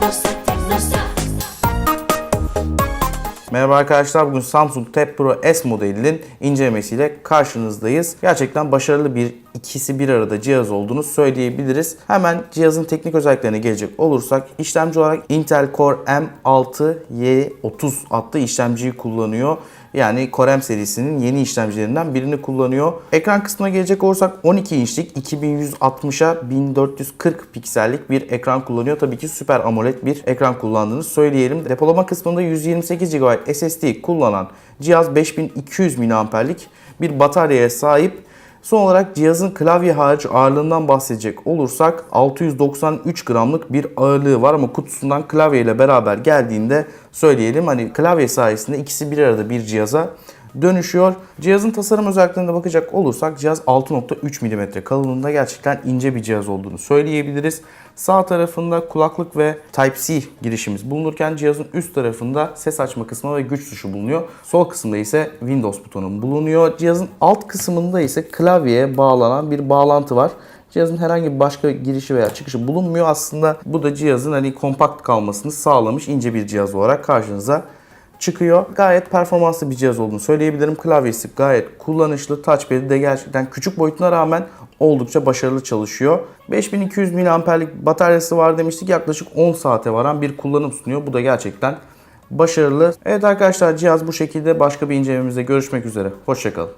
Technosa, Technosa. Merhaba arkadaşlar bugün Samsung Tab Pro S modelinin incelemesiyle karşınızdayız. Gerçekten başarılı bir ikisi bir arada cihaz olduğunu söyleyebiliriz. Hemen cihazın teknik özelliklerine gelecek olursak işlemci olarak Intel Core M6Y30 adlı işlemciyi kullanıyor. Yani Core M serisinin yeni işlemcilerinden birini kullanıyor. Ekran kısmına gelecek olursak 12 inçlik 2160'a 1440 piksellik bir ekran kullanıyor. Tabii ki Super AMOLED bir ekran kullandığını söyleyelim. Depolama kısmında 128 GB SSD kullanan cihaz 5200 mAh'lik bir bataryaya sahip. Son olarak cihazın klavye hariç ağırlığından bahsedecek olursak 693 gramlık bir ağırlığı var ama kutusundan klavye ile beraber geldiğinde söyleyelim hani klavye sayesinde ikisi bir arada bir cihaza dönüşüyor. Cihazın tasarım özelliklerine bakacak olursak cihaz 6.3 mm kalınlığında gerçekten ince bir cihaz olduğunu söyleyebiliriz. Sağ tarafında kulaklık ve Type-C girişimiz bulunurken cihazın üst tarafında ses açma kısmı ve güç tuşu bulunuyor. Sol kısımda ise Windows butonu bulunuyor. Cihazın alt kısmında ise klavyeye bağlanan bir bağlantı var. Cihazın herhangi bir başka girişi veya çıkışı bulunmuyor. Aslında bu da cihazın hani kompakt kalmasını sağlamış ince bir cihaz olarak karşınıza çıkıyor. Gayet performanslı bir cihaz olduğunu söyleyebilirim. Klavyesi gayet kullanışlı. Touchpad'i de gerçekten küçük boyutuna rağmen oldukça başarılı çalışıyor. 5200 mAh'lik bataryası var demiştik. Yaklaşık 10 saate varan bir kullanım sunuyor. Bu da gerçekten başarılı. Evet arkadaşlar cihaz bu şekilde. Başka bir incelememizde görüşmek üzere. Hoşçakalın.